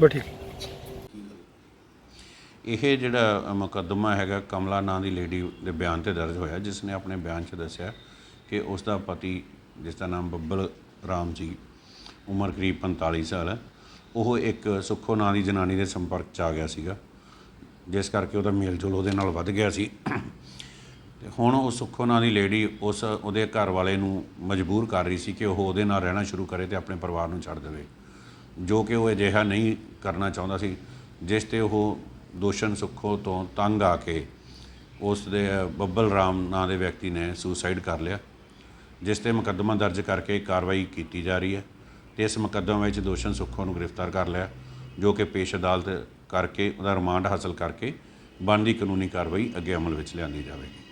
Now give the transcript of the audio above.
ਬਠੀ ਇਹ ਜਿਹੜਾ ਮੁਕੱਦਮਾ ਹੈਗਾ ਕਮਲਾ ਨਾਂ ਦੀ ਲੇਡੀ ਦੇ ਬਿਆਨ ਤੇ ਦਰਜ ਹੋਇਆ, ਜਿਸ ਨੇ ਆਪਣੇ ਬਿਆਨ 'ਚ ਦੱਸਿਆ ਕਿ ਉਸ ਦਾ ਪਤੀ, ਜਿਸ ਦਾ ਨਾਮ ਬੱਬਲ ਰਾਮ ਜੀ, ਉਮਰ ਕਰੀਬ 45 ਸਾਲ ਹੈ। ਉਹ ਇੱਕ ਸੁੱਖੋ ਨਾਂ ਦੀ ਜਨਾਨੀ ਦੇ ਸੰਪਰਕ 'ਚ ਆ ਗਿਆ ਸੀਗਾ, ਜਿਸ ਕਰਕੇ ਉਹਦਾ ਮੇਲ ਜੋਲ ਉਹਦੇ ਨਾਲ ਵੱਧ ਗਿਆ ਸੀ। ਤੇ ਹੁਣ ਉਹ ਸੁੱਖੋ ਨਾਂ ਦੀ ਲੇਡੀ ਉਸ ਉਹਦੇ ਘਰ ਵਾਲੇ ਨੂੰ ਮਜਬੂਰ ਕਰ ਰਹੀ ਸੀ ਕਿ ਉਹ ਉਹਦੇ ਨਾਲ ਰਹਿਣਾ ਸ਼ੁਰੂ ਕਰੇ ਤੇ ਆਪਣੇ ਪਰਿਵਾਰ ਨੂੰ ਛੱਡ ਦੇਵੇ। ਜੋ ਕਿ ਉਹ ਅਜਿਹਾ ਨਹੀਂ ਕਰਨਾ ਚਾਹੁੰਦਾ ਸੀ, ਜਿਸ ਤੇ ਉਹ ਦੋਸ਼ਨ ਸੁੱਖੋ ਤੋਂ ਤੰਗ ਆ ਕੇ ਉਸ ਦੇ ਬੱਬਲ ਰਾਮ ਨਾਂ ਦੇ ਵਿਅਕਤੀ ਨੇ ਸੁਸਾਈਡ ਕਰ ਲਿਆ, ਜਿਸ ਤੇ ਮੁਕੱਦਮਾ ਦਰਜ ਕਰਕੇ ਕਾਰਵਾਈ ਕੀਤੀ ਜਾ ਰਹੀ ਹੈ ਤੇ ਇਸ ਮੁਕੱਦਮੇ ਵਿੱਚ ਦੋਸ਼ਨ ਸੁੱਖੋ ਨੂੰ ਗ੍ਰਿਫਤਾਰ ਕਰ ਲਿਆ, ਜੋ ਕਿ ਪੇਸ਼ ਅਦਾਲਤ ਕਰਕੇ ਉਹਦਾ ਰਿਮਾਂਡ ਹਾਸਲ ਕਰਕੇ ਬਣਦੀ ਕਾਨੂੰਨੀ ਕਾਰਵਾਈ ਅੱਗੇ ਅਮਲ ਵਿੱਚ ਲਿਆਂਦੀ ਜਾਵੇਗੀ।